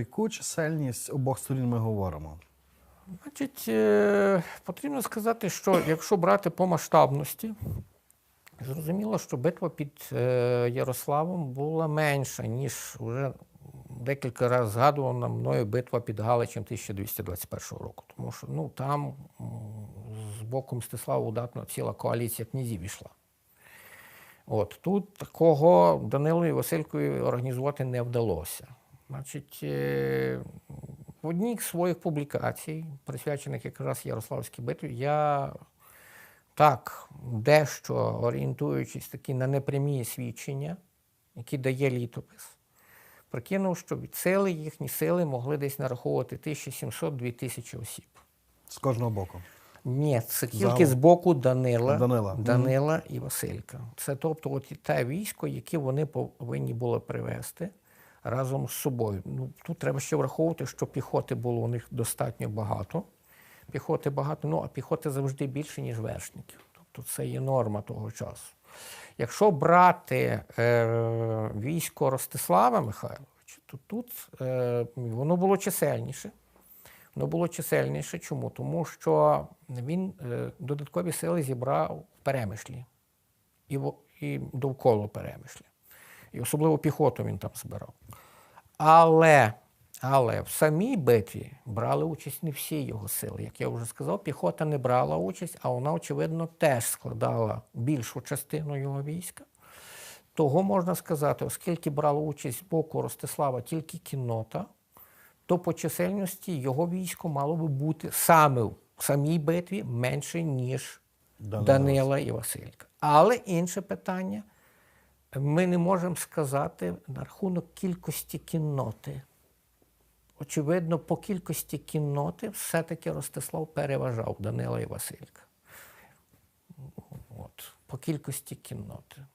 Яку чисельність обох сторін ми говоримо? Значить, е, потрібно сказати, що якщо брати по масштабності, зрозуміло, що битва під е, Ярославом була менша, ніж вже декілька разів згадувана мною битва під Галичем 1221 року. Тому що ну, там з боку Мстислава Удатного ціла коаліція князів йшла. От тут такого Данилу і Василькові організувати не вдалося. Значить, е, в одній з своїх публікацій, присвячених якраз Ярославській битві, я так дещо орієнтуючись таки на непрямі свідчення, які дає літопис, прикинув, що від сили їхні сили могли десь нараховувати 1700-2000 тисячі осіб. З кожного боку. Ні, це тільки з боку Данила, Данила. Данила і Василька. Це тобто от те військо, яке вони повинні були привезти разом з собою. Ну, тут треба ще враховувати, що піхоти було у них достатньо багато. Піхоти багато, ну а піхоти завжди більше, ніж вершників. Тобто це є норма того часу. Якщо брати е, військо Ростислава Михайловича, то тут е, воно було чисельніше. Воно було чисельніше. Чому? Тому що він е, додаткові сили зібрав в перемишлі і, і довкола перемишлі. І особливо піхоту він там збирав. Але, але в самій битві брали участь не всі його сили. Як я вже сказав, піхота не брала участь, а вона, очевидно, теж складала більшу частину його війська. Того можна сказати, оскільки брала участь з боку Ростислава тільки кіннота, то по чисельності його військо мало би бути саме в самій битві менше, ніж Данила. Данила і Василька. Але інше питання: ми не можемо сказати на рахунок кількості кінноти. Очевидно, по кількості кінноти все-таки Ростислав переважав Данила і Василька. От, по кількості кінноти.